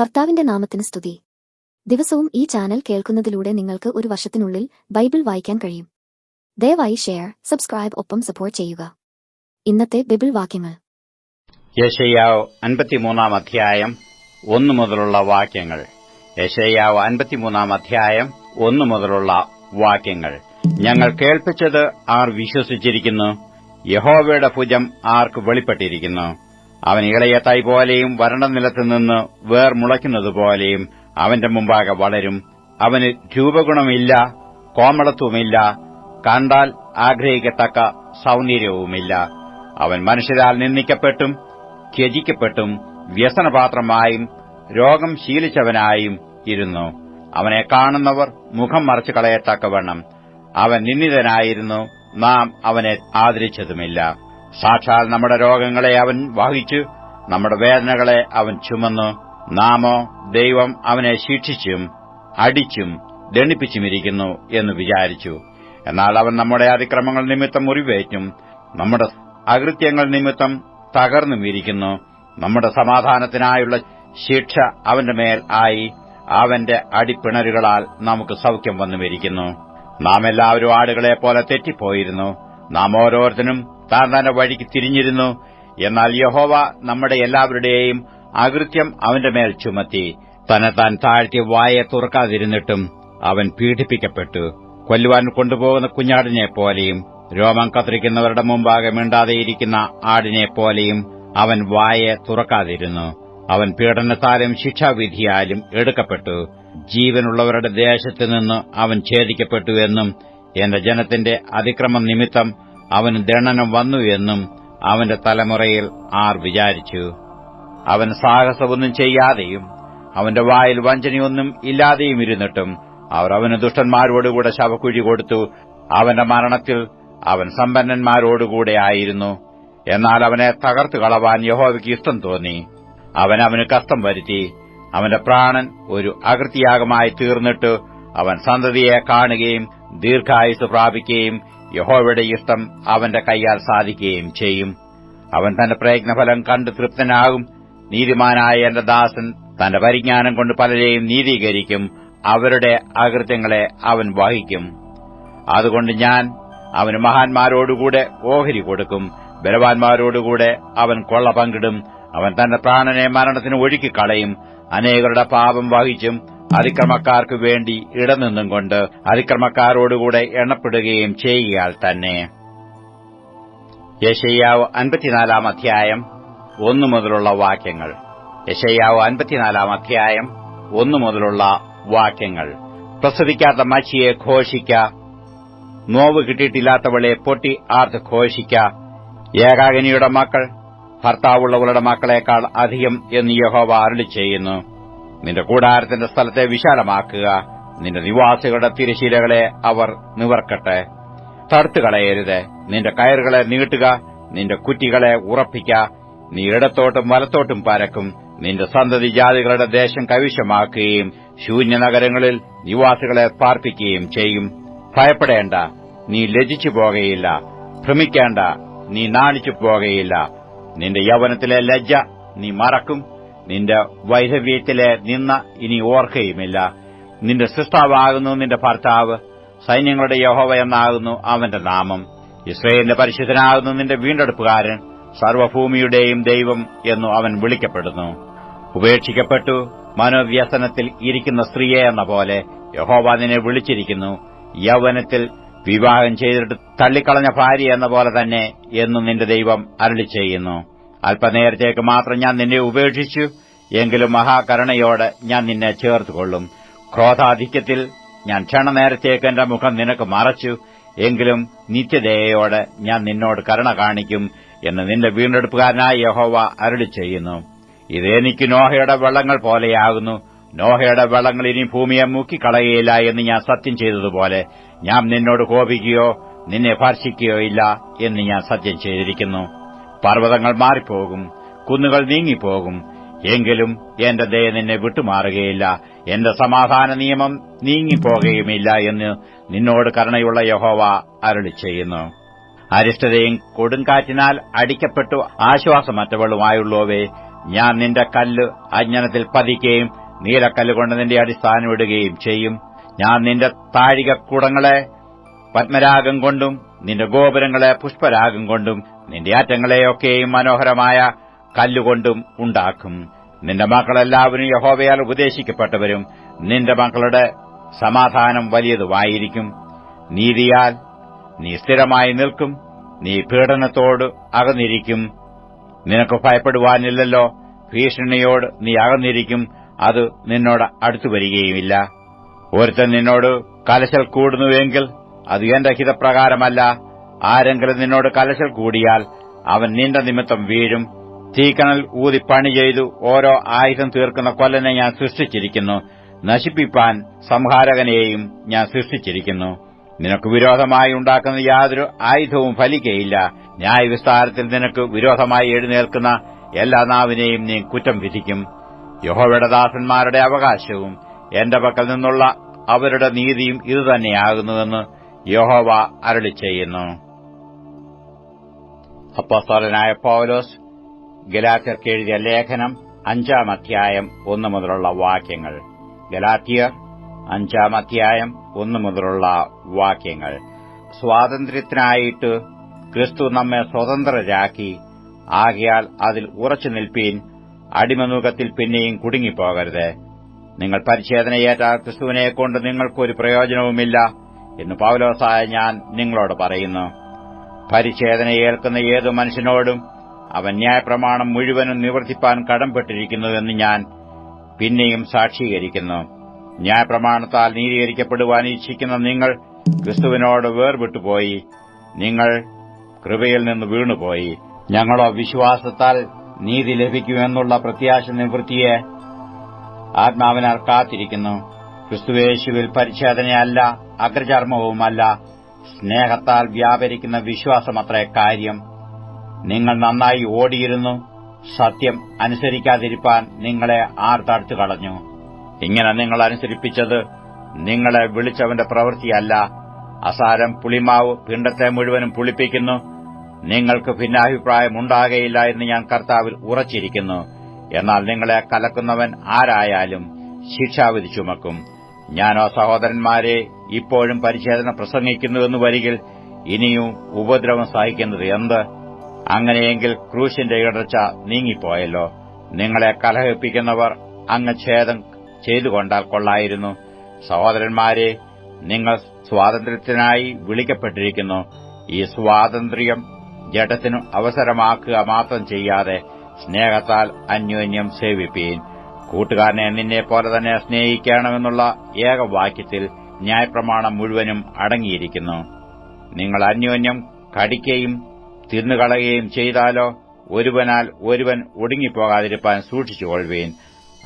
കർത്താവിന്റെ നാമത്തിന് സ്തുതി. ദിവസവും ഈ ചാനൽ കേൾക്കുന്നതിലൂടെ നിങ്ങൾക്ക് ഒരു വർഷത്തിനുള്ളിൽ ബൈബിൾ വായിക്കാൻ കഴിയും. ദയവായി ഷെയർ സബ്സ്ക്രൈബ് ഒപ്പം സപ്പോർട്ട് ചെയ്യുക. ഇന്നത്തെ ബൈബിൾ വാക്യങ്ങൾ. യശയ്യാവ് അൻപത്തിമൂന്നാം അധ്യായം ഒന്നു മുതലുള്ള വാക്യങ്ങൾ. യശയ്യാവ് അൻപത്തിമൂന്നാം അധ്യായം ഒന്നു മുതലുള്ള വാക്യങ്ങൾ. ഞങ്ങൾ കേൾപ്പിച്ചത് ആർ വിശ്വസിച്ചിരിക്കുന്നു. യഹോവയുടെ ഭുജം ആർക്ക് വെളിപ്പെട്ടിരിക്കുന്നു? അവൻ ഇളയത്തായി പോലെയും വരണ്ട നിലത്തു നിന്ന് വേർ മുളയ്ക്കുന്നതുപോലെയും അവന്റെ മുമ്പാകെ വളരും. അവന് രൂപഗുണമില്ല കോമളത്വമില്ല കണ്ടാൽ ആഗ്രഹിക്കത്തക്ക സൌന്ദര്യവുമില്ല. അവൻ മനുഷ്യരാൽ നിന്ദിക്കപ്പെട്ടും ത്യജിക്കപ്പെട്ടും വ്യസനപാത്രമായും രോഗം ശീലിച്ചവനായും ഇരുന്നു. അവനെ കാണുന്നവർ മുഖം മറച്ചു കളയത്തക്കവണ്ണം. അവൻ നിന്ദിതനായിരുന്നു നാം അവനെ ആദരിച്ചതുമില്ല. സാക്ഷാൽ നമ്മുടെ രോഗങ്ങളെ അവൻ വഹിച്ചു നമ്മുടെ വേദനകളെ അവൻ ചുമന്നു നാമോ ദൈവം അവനെ ശിക്ഷിച്ചും അടിച്ചും ദണ്ഡിപ്പിച്ചുമിരിക്കുന്നു എന്ന് വിചാരിച്ചു. എന്നാൽ അവൻ നമ്മുടെ അതിക്രമങ്ങൾ നിമിത്തം മുറിവേറ്റും നമ്മുടെ അകൃത്യങ്ങൾ നിമിത്തം തകർന്നും ഇരിക്കുന്നു നമ്മുടെ സമാധാനത്തിനായുള്ള ശിക്ഷ അവന്റെ മേൽ ആയി അവന്റെ അടിപ്പിണരുകളാൽ നമുക്ക് സൌഖ്യം വന്നുമിരിക്കുന്നു. നാം എല്ലാവരും ആടുകളെ പോലെ തെറ്റിപ്പോയിരുന്നു. നാം ഓരോരുത്തരും താൻ വഴിക്ക് തിരിഞ്ഞിരുന്നു. എന്നാൽ യഹോവ നമ്മുടെ എല്ലാവരുടെയും അകൃത്യം അവന്റെ മേൽ ചുമത്തി. തന്നെ താൻ താഴ്ത്തി വായെ തുറക്കാതിരുന്നിട്ടും അവൻ പീഡിപ്പിക്കപ്പെട്ടു. കൊല്ലുവാൻ കൊണ്ടുപോകുന്ന കുഞ്ഞാടിനെ പോലെയും രോമം കത്തിരിക്കുന്നവരുടെ മുമ്പാകെ മിണ്ടാതെയിരിക്കുന്ന ആടിനെ പോലെയും അവൻ വായെ തുറക്കാതിരുന്നു. അവൻ പീഡനത്താലും ശിക്ഷാവിധിയാലും എടുക്കപ്പെട്ടു. ജീവനുള്ളവരുടെ ദേശത്തു നിന്ന് അവൻ ഛേദിക്കപ്പെട്ടു എന്നും എന്റെ ജനത്തിന്റെ അതിക്രമം നിമിത്തം അവന് ദണനം വന്നു എന്നും അവന്റെ തലമുറയിൽ ആർ വിചാരിച്ചു. അവൻ സാഹസമൊന്നും ചെയ്യാതെയും അവന്റെ വായിൽ വഞ്ചനയൊന്നും ഇല്ലാതെയും ഇരുന്നിട്ടും അവർ അവന് ദുഷ്ടന്മാരോടുകൂടെ ശവക്കുഴി കൊടുത്തു. അവന്റെ മരണത്തിൽ അവൻ സമ്പന്നന്മാരോടുകൂടെ ആയിരുന്നു. എന്നാൽ അവനെ തകർത്തു കളവാൻ യഹോവയ്ക്ക് ഇഷ്ടം തോന്നി. അവൻ അവന് കഷ്ടം വരുത്തി. അവന്റെ പ്രാണൻ ഒരു അകൃത്യാഗമായി തീർന്നിട്ട് അവൻ സന്തതിയെ കാണുകയും ദീർഘായുസ് പ്രാപിക്കുകയും യഹോവയുടെ ഇഷ്ടം അവന്റെ കൈയാൽ സാധിക്കുകയും ചെയ്യും. അവൻ തന്റെ പ്രയത്നഫലം കണ്ട് തൃപ്തനാകും. നീതിമാനായ എന്റെ ദാസൻ തന്റെ പരിജ്ഞാനം കൊണ്ട് പലരെയും നീതീകരിക്കും. അവരുടെ അകൃത്യങ്ങളെ അവൻ വഹിക്കും. അതുകൊണ്ട് ഞാൻ അവന് മഹാന്മാരോടുകൂടെ ഓഹരി കൊടുക്കും. ബലവാന്മാരോടുകൂടെ അവൻ കൊള്ള പങ്കിടും. അവൻ തന്റെ പ്രാണനെ മരണത്തിന് ഒഴുക്കിക്കളയും. അനേകരുടെ പാപം വഹിച്ചും. അതിക്രമക്കാർക്ക് വേണ്ടി ഇടനിന്നും കൊണ്ട് അതിക്രമക്കാരോടുകൂടെ എണ്ണപ്പെടുകയും ചെയ്യുകയാൽ തന്നെ. യശയ്യാവ് അൻപത്തിനാലാം അധ്യായം ഒന്നു മുതലുള്ള വാക്യങ്ങൾ. യശയ്യാവ് അൻപത്തിനാലാം അധ്യായം ഒന്നു മുതലുള്ള വാക്യങ്ങൾ. പ്രസവിക്കാത്ത മച്ചിയെ ഘോഷിക്ക നോവ് കിട്ടിയിട്ടില്ലാത്തവളെ പൊട്ടി ആർത്ത് ഘോഷിക്ക. ഏകാഗിനിയുടെ മക്കൾ ഭർത്താവുള്ളവളുടെ മക്കളെക്കാൾ അധികം എന്ന് യഹോവ അരളി ചെയ്യുന്നു നിന്റെ കൂടാരത്തിന്റെ സ്ഥലത്തെ വിശാലമാക്കുക. നിന്റെ നിവാസികളുടെ തിരശീലകളെ അവർ നിവർക്കട്ടെ. തടുത്തുകളയരുത് നിന്റെ കയറുകളെ നീട്ടുക. നിന്റെ കുറ്റികളെ ഉറപ്പിക്ക. നീ ഇടത്തോട്ടും വലത്തോട്ടും പരക്കും. നിന്റെ സന്തതി ജാതികളുടെ ദേശം കൈവശമാക്കുകയും ശൂന്യനഗരങ്ങളിൽ നിവാസികളെ പാർപ്പിക്കുകയും ചെയ്യും. ഭയപ്പെടേണ്ട. നീ ലജിച്ചു പോകയില്ല. ഭ്രമിക്കേണ്ട. നീ നാണിച്ചു പോകയില്ല. നിന്റെ യൗവനത്തിലെ ലജ്ജ നീ മറക്കും. നിന്റെ വൈധവ്യത്തിലെ നിന്ന ഇനി ഓർക്കുകയുമില്ല നിന്റെ സൃഷ്ടാവാകുന്നു നിന്റെ ഭർത്താവ്. സൈന്യങ്ങളുടെ യഹോവ എന്നാകുന്നു അവന്റെ നാമം. ഇസ്രയേലിന്റെ പരിശുദ്ധനാകുന്നു നിന്റെ വീണ്ടെടുപ്പുകാരൻ. സർവഭൂമിയുടെയും ദൈവം എന്നു അവൻ വിളിക്കപ്പെടുന്നു. ഉപേക്ഷിക്കപ്പെട്ടു. മനോവ്യസനത്തിൽ ഇരിക്കുന്ന സ്ത്രീയെ എന്ന പോലെ യഹോവ നിന്നെ വിളിച്ചിരിക്കുന്നു. യൗവനത്തിൽ വിവാഹം ചെയ്തിട്ട് തള്ളിക്കളഞ്ഞ ഭാര്യ എന്ന പോലെ തന്നെ എന്നു നിന്റെ ദൈവം അരളി ചെയ്യുന്നു അല്പനേരത്തേക്ക് മാത്രം ഞാൻ നിന്നെ ഉപേക്ഷിച്ചു. എങ്കിലും മഹാകരുണയോടെ ഞാൻ നിന്നെ ചേർത്തുകൊള്ളും. ക്രോധാധിക്യത്തിൽ ഞാൻ ക്ഷണനേരത്തേക്ക് എന്റെ മുഖം നിനക്ക് മറച്ചു. എങ്കിലും നിത്യദയോടെ ഞാൻ നിന്നോട് കരുണ കാണിക്കും എന്ന് നിന്റെ വീണ്ടെടുപ്പുകാരനായ യഹോവ അരളി ചെയ്യുന്നു. ഇതെനിക്ക് നോഹയുടെ വെള്ളങ്ങൾ പോലെയാകുന്നു. നോഹയുടെ വെള്ളങ്ങൾ ഇനി ഭൂമിയെ മുക്കിക്കളയുകയില്ല എന്ന് ഞാൻ സത്യം ചെയ്തതുപോലെ ഞാൻ നിന്നോട് കോപിക്കുകയോ നിന്നെ ഭർഷിക്കുകയോ ഇല്ല എന്ന് ഞാൻ സത്യം ചെയ്തിരിക്കുന്നു. പർവതങ്ങൾ മാറിപ്പോകും കുന്നുകൾ നീങ്ങിപ്പോകും. എങ്കിലും എന്റെ ദയ നിന്നെ വിട്ടുമാറുകയില്ല. എന്റെ സമാധാന നിയമം നീങ്ങിപ്പോകുകയുമില്ല എന്ന് നിന്നോട് കരുണയുള്ള യഹോവ അരളി ചെയ്യുന്നു അരിഷ്ടതയും കൊടുങ്കാറ്റിനാൽ അടിക്കപ്പെട്ടു ആശ്വാസമറ്റവളുമായുള്ളവേ ഞാൻ നിന്റെ കല്ല് അജ്ഞനത്തിൽ പതിക്കുകയും നീലക്കല്ല് കൊണ്ട് നിന്റെ അടിസ്ഥാനം ഇടുകയും ചെയ്യും. ഞാൻ നിന്റെ താഴികക്കുടങ്ങളെ പത്മരാഗം കൊണ്ടും നിന്റെ ഗോപുരങ്ങളെ പുഷ്പരാഗം കൊണ്ടും നിന്റെ ആറ്റങ്ങളെയൊക്കെയും മനോഹരമായ കല്ലുകൊണ്ടും ഉണ്ടാക്കും. നിന്റെ മക്കളെല്ലാവരും യഹോവയാൽ ഉപദേശിക്കപ്പെട്ടവരും നിന്റെ മക്കളുടെ സമാധാനം വലിയതുമായിരിക്കും. നീതിയാൽ നീ സ്ഥിരമായി നിൽക്കും. നീ പീഡനത്തോട് അകന്നിരിക്കും. നിനക്ക് ഭയപ്പെടുവാനില്ലല്ലോ. ഭീഷണിയോട് നീ അകന്നിരിക്കും. അത് നിന്നോട് അടുത്തു വരികയുമില്ല. ഒരുത്തൻ നിന്നോട് കലശൽ കൂടുന്നുവെങ്കിൽ അത് എന്റെ ഹിതപ്രകാരമല്ല. ആരെങ്കിലും നിന്നോട് കലശൽ കൂടിയാൽ അവൻ നിന്റെ നിമിത്തം വീഴും. തീക്കണൽ ഊതി പണി ചെയ്തു ഓരോ ആയുധം തീർക്കുന്ന കൊല്ലനെ ഞാൻ സൃഷ്ടിച്ചിരിക്കുന്നു. നശിപ്പിപ്പാൻ സംഹാരകനെയും ഞാൻ സൃഷ്ടിച്ചിരിക്കുന്നു. നിനക്ക് വിരോധമായി ഉണ്ടാക്കുന്ന യാതൊരു ആയുധവും ഫലിക്കയില്ല. ന്യായവിസ്താരത്തിൽ നിനക്ക് വിരോധമായി എഴുന്നേൽക്കുന്ന എല്ലാ നാവിനെയും നീ കുറ്റം വിധിക്കും. യഹോവയുടെ ദാസന്മാരുടെ അവകാശവും എന്റെ പക്കൽ നിന്നുള്ള അവരുടെ നീതിയും ഇതുതന്നെയാകുന്നുവെന്ന് യഹോവ അരളി ചെയ്യുന്നു അപ്പോസ്തലനായ പൗലോസ് ഗലാത്യർക്ക് എഴുതിയ ലേഖനം അഞ്ചാം അധ്യായം ഒന്നു മുതലുള്ള വാക്യങ്ങൾ. ഗലാത്യർ അഞ്ചാം അധ്യായം ഒന്നു മുതലുള്ള വാക്യങ്ങൾ. സ്വാതന്ത്ര്യത്തിനായിട്ട് ക്രിസ്തു നമ്മെ സ്വതന്ത്രരാക്കി ആകയാൽ അതിൽ ഉറച്ചു നിൽപ്പീൻ അടിമനുഖത്തിൽ പിന്നെയും കുടുങ്ങിപ്പോകരുത്. നിങ്ങൾ പരിച്ഛേദനയേറ്റ ക്രിസ്തുവിനെക്കൊണ്ട് നിങ്ങൾക്കൊരു പ്രയോജനവുമില്ല എന്ന് പൗലോസായ ഞാൻ നിങ്ങളോട് പറയുന്നു. പരിച്ഛേദന ഏൽക്കുന്ന ഏതു മനുഷ്യനോടും അവൻ ന്യായപ്രമാണം മുഴുവനും നിവർത്തിപ്പാൻ കടംപെട്ടിരിക്കുന്നുവെന്ന് ഞാൻ പിന്നെയും സാക്ഷീകരിക്കുന്നു. ന്യായപ്രമാണത്താൽ നീതീകരിക്കപ്പെടുവാൻ ഇച്ഛിക്കുന്ന നിങ്ങൾ ക്രിസ്തുവിനോട് വേർവിട്ടുപോയി. നിങ്ങൾ കൃപയിൽ നിന്ന് വീണുപോയി. ഞങ്ങളോ വിശ്വാസത്താൽ നീതി ലഭിക്കുമെന്നുള്ള പ്രത്യാശ നിവൃത്തിയെ ആത്മാവിനാൽ കാത്തിരിക്കുന്നു. ക്രിസ്തുവേശുവിൽ പരിച്ഛേദനയല്ല അഗ്രചർമ്മവുമല്ല സ്നേഹത്താൽ വ്യാപരിക്കുന്ന വിശ്വാസമത്രേ കാര്യം. നിങ്ങൾ നന്നായി ഓടിയിരുന്നു. സത്യം അനുസരിക്കാതിരിപ്പാൻ നിങ്ങളെ ആർ തടുത്തു കളഞ്ഞു. ഇങ്ങനെ നിങ്ങൾ അനുസരിപ്പിച്ചത് നിങ്ങളെ വിളിച്ചവന്റെ പ്രവൃത്തിയല്ല. അസാരം പുളിമാവ് പിണ്ടത്തെ മുഴുവനും പുളിപ്പിക്കുന്നു. നിങ്ങൾക്ക് ഭിന്നാഭിപ്രായം ഉണ്ടാകയില്ല എന്ന് ഞാൻ കർത്താവിൽ ഉറച്ചിരിക്കുന്നു. എന്നാൽ നിങ്ങളെ കലക്കുന്നവൻ ആരായാലും ശിക്ഷാവിധി ചുമക്കും. ഞാനോ സഹോദരന്മാരെ ഇപ്പോഴും പരിച്ഛേദന പ്രസംഗിക്കുന്നുവെന്ന് വരികിൽ ഇനിയും ഉപദ്രവം സഹിക്കുന്നത് എന്ത്? അങ്ങനെയെങ്കിൽ ക്രൂശിന്റെ ഇടർച്ച നീങ്ങിപ്പോയല്ലോ. നിങ്ങളെ കലഹിപ്പിക്കുന്നവർ അങ്ങ് ഛേദം ചെയ്തുകൊണ്ടാൽ കൊള്ളായിരുന്നു. സഹോദരന്മാരെ നിങ്ങൾ സ്വാതന്ത്ര്യത്തിനായി വിളിക്കപ്പെട്ടിരിക്കുന്നു. ഈ സ്വാതന്ത്ര്യം ജഡത്തിനു അവസരമാക്കുക മാത്രം ചെയ്യാതെ സ്നേഹത്താൽ അന്യോന്യം സേവിപ്പീൻ. കൂട്ടുകാരനെ നിന്നെ പോലെ തന്നെ സ്നേഹിക്കണമെന്നുള്ള ഏകവാക്യത്തിൽ ന്യായപ്രമാണം മുഴുവനും അടങ്ങിയിരിക്കുന്നു. നിങ്ങൾ അന്യോന്യം കടിക്കുകയും തിന്നുകളയുകയും ചെയ്താലോ ഒരുവനാൽ ഒരുവൻ ഒടുങ്ങിപ്പോകാതിരിപ്പാൻ സൂക്ഷിച്ചുകൊള്ളുവീൻ.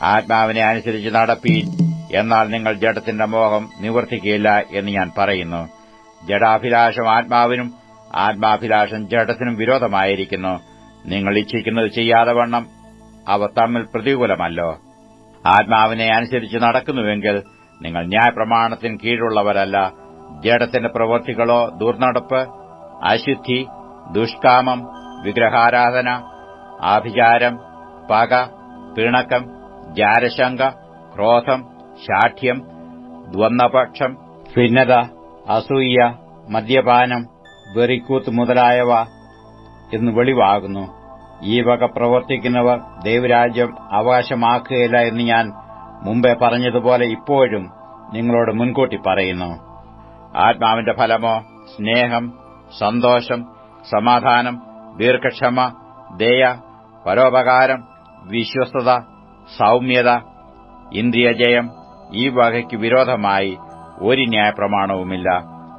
ആത്മാവിനെ അനുസരിച്ച് നടപ്പീൻ എന്നാൽ നിങ്ങൾ ജഡത്തിന്റെ മോഹം നിവർത്തിക്കുകയില്ല എന്ന് ഞാൻ പറയുന്നു. ജഡാഭിലാഷം ആത്മാവിനും ആത്മാഭിലാഷം ജഡത്തിനും വിരോധമായിരിക്കുന്നു. നിങ്ങൾ ഇച്ഛിക്കുന്നത് ചെയ്യാതെ വണ്ണം അവ തമ്മിൽ പ്രതികൂലമല്ലോ. ആത്മാവിനെ അനുസരിച്ച് നടക്കുന്നുവെങ്കിൽ നിങ്ങൾ ന്യായപ്രമാണത്തിന് കീഴുള്ളവരല്ല ജഡത്തിന്റെ പ്രവൃത്തികളോ ദുർനടപ്പ് അശുദ്ധി ദുഷ്കാമം വിഗ്രഹാരാധന ആഭിചാരം പക പിണക്കം ജാരശങ്ക ക്രോധം ശാഠ്യം ദ്വന്ദ്പക്ഷം ഭിന്നത അസൂയ മദ്യപാനം വെറിക്കൂത്ത് മുതലായവ എന്ന് വെളിവാകുന്നു. ഈ വക പ്രവർത്തിക്കുന്നവർ ദൈവരാജ്യം അവകാശമാക്കുകയില്ല എന്ന് ഞാൻ മുമ്പേ പറഞ്ഞതുപോലെ ഇപ്പോഴും നിങ്ങളോട് മുൻകൂട്ടി പറയുന്നു. ആത്മാവിന്റെ ഫലമോ സ്നേഹം സന്തോഷം സമാധാനം ദീർഘക്ഷമ ദയ പരോപകാരം വിശ്വസ്തത സൌമ്യത ഇന്ദ്രിയജയം ഈ വകയ്ക്ക് വിരോധമായി ഒരു ന്യായപ്രമാണവുമില്ല.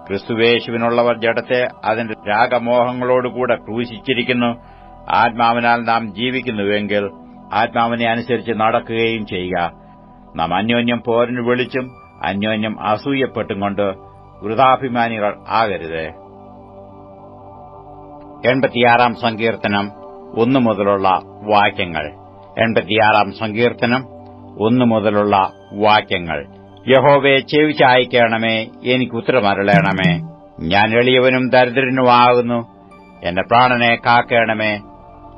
ക്രിസ്തുവേശുവിനുള്ളവർ ജഡത്തെ അതിന്റെ രാഗമോഹങ്ങളോടുകൂടെ ക്രൂശിച്ചിരിക്കുന്നു. ആത്മാവിനാൽ നാം ജീവിക്കുന്നുവെങ്കിൽ ആത്മാവിനെ അനുസരിച്ച് നടക്കുകയും ചെയ്യുക. നാം അന്യോന്യം പോരന് വിളിച്ചും അന്യോന്യം അസൂയപ്പെട്ടും കൊണ്ട് വൃതാഭിമാനികൾ ആകരുത്. എൺപത്തിയാറാം സങ്കീർത്തനം ഒന്നു മുതലുള്ള വാക്യങ്ങൾ. എൺപത്തിയാറാം സങ്കീർത്തനം ഒന്നു മുതലുള്ള വാക്യങ്ങൾ. യഹോവയെ ചെവിച്ചായിക്കണമേ ചായ്ക്കണമേ എനിക്ക് ഉത്തരമരളയണമേ ഞാൻ എളിയവനും ദരിദ്രനുമാകുന്നു. എന്റെ പ്രാണനെ കാക്കണമേ.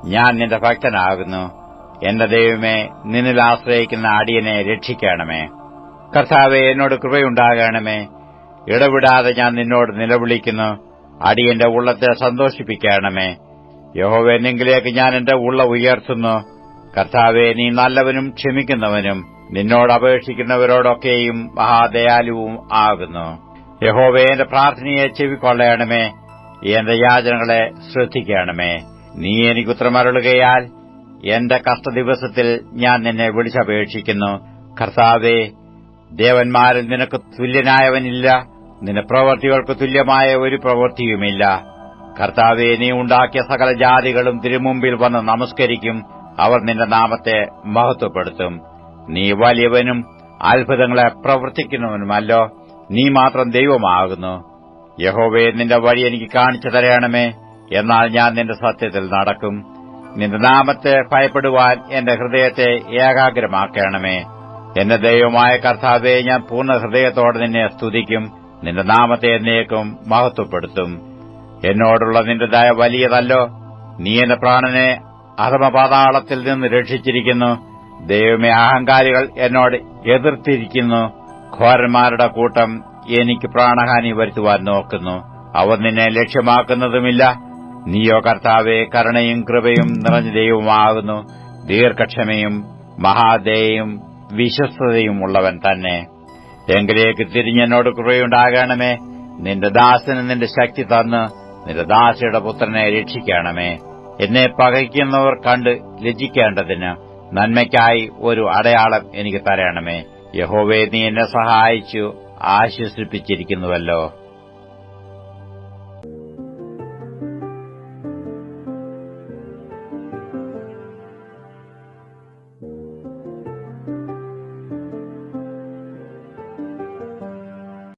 ഞാൻ നിന്റെ ഭക്തനാകുന്നു. എന്റെ ദൈവമേ നിന്നിൽ ആശ്രയിക്കുന്ന അടിയനെ രക്ഷിക്കണമേ. കർത്താവെ എന്നോട് കൃപയുണ്ടാകണമേ. ഇടവിടാതെ ഞാൻ നിന്നോട് നിലവിളിക്കുന്നു. അടിയന്റെ ഉള്ളത്തെ സന്തോഷിപ്പിക്കണമേ. യഹോവേ എന്നെങ്കിലേക്ക് ഞാൻ എന്റെ ഉള്ള ഉയർത്തുന്നു. കർത്താവെ നീ നല്ലവനും ക്ഷമിക്കുന്നവനും. നിന്നോട് അപേക്ഷിക്കുന്നവരോടൊക്കെയും മഹാദയാലുവും ആകുന്നു. യഹോവ എന്റെ പ്രാർത്ഥനയെ ചെവിക്കൊള്ളയണമേ എന്റെ യാചനകളെ ശ്രദ്ധിക്കണമേ. നീ എനിക്ക് ഉത്തരമരുളുകയാൽ എന്റെ കഷ്ടദിവസത്തിൽ ഞാൻ നിന്നെ വിളിച്ചപേക്ഷിക്കുന്നു. കർത്താവേ ദേവന്മാരിൽ നിനക്ക് തുല്യനായവനില്ല. നിന്റെ പ്രവൃത്തികൾക്ക് തുല്യമായ ഒരു പ്രവൃത്തിയുമില്ല. കർത്താവെ നീ ഉണ്ടാക്കിയ സകല ജാതികളും തിരുമുമ്പിൽ വന്ന് നമസ്കരിക്കും. അവർ നിന്റെ നാമത്തെ മഹത്വപ്പെടുത്തും. നീ വലിയവനും അത്ഭുതങ്ങളെ പ്രവർത്തിക്കുന്നവനുമല്ലോ. നീ മാത്രം ദൈവമാകുന്നു. യഹോവേ നിന്റെ വഴി എനിക്ക് കാണിച്ചു തരയണമേ എന്നാൽ ഞാൻ നിന്റെ സത്യത്തിൽ നടക്കും. നിന്റെ നാമത്തെ ഭയപ്പെടുവാൻ എന്റെ ഹൃദയത്തെ ഏകാഗ്രമാക്കണമേ. എന്റെ ദൈവമായ കർത്താവെ ഞാൻ പൂർണ ഹൃദയത്തോടെ നിന്നെ സ്തുതിക്കും. നിന്റെ നാമത്തെ എന്നേക്കും മഹത്വപ്പെടുത്തും. എന്നോടുള്ള നിന്റെ ദയ വലിയതല്ലോ. നീ എന്റെ പ്രാണനെ അധമപാതാളത്തിൽ നിന്ന് രക്ഷിച്ചിരിക്കുന്നു. ദൈവമേ അഹങ്കാരികൾ എന്നോട് എതിർത്തിരിക്കുന്നു. ഘോരന്മാരുടെ കൂട്ടം എനിക്ക് പ്രാണഹാനി വരുത്തുവാൻ നോക്കുന്നു. അവർ നിന്നെ ലക്ഷ്യമാക്കുന്നതുമില്ല. നീയോ കർത്താവെ കരുണയും കൃപയും നിറഞ്ഞ ദൈവമാകുന്നു ദീർഘക്ഷമയും മഹാദയും വിശ്വസ്തതയും ഉള്ളവൻ തന്നെ. എങ്കിലേക്ക് തിരിഞ്ഞെന്നോട് കൃപയുണ്ടാകണമേ. നിന്റെ ദാസന് നിന്റെ ശക്തി തന്ന് നിന്റെ ദാസയുടെ പുത്രനെ രക്ഷിക്കണമേ. എന്നെ പകയ്ക്കുന്നവർ കണ്ട് ലജ്ജിക്കേണ്ടതിന് നന്മയ്ക്കായി ഒരു അടയാളം എനിക്ക് തരണമേ. യഹോവേ നീ എന്നെ സഹായിച്ചു ആശ്വസിപ്പിച്ചിരിക്കുന്നുവല്ലോ.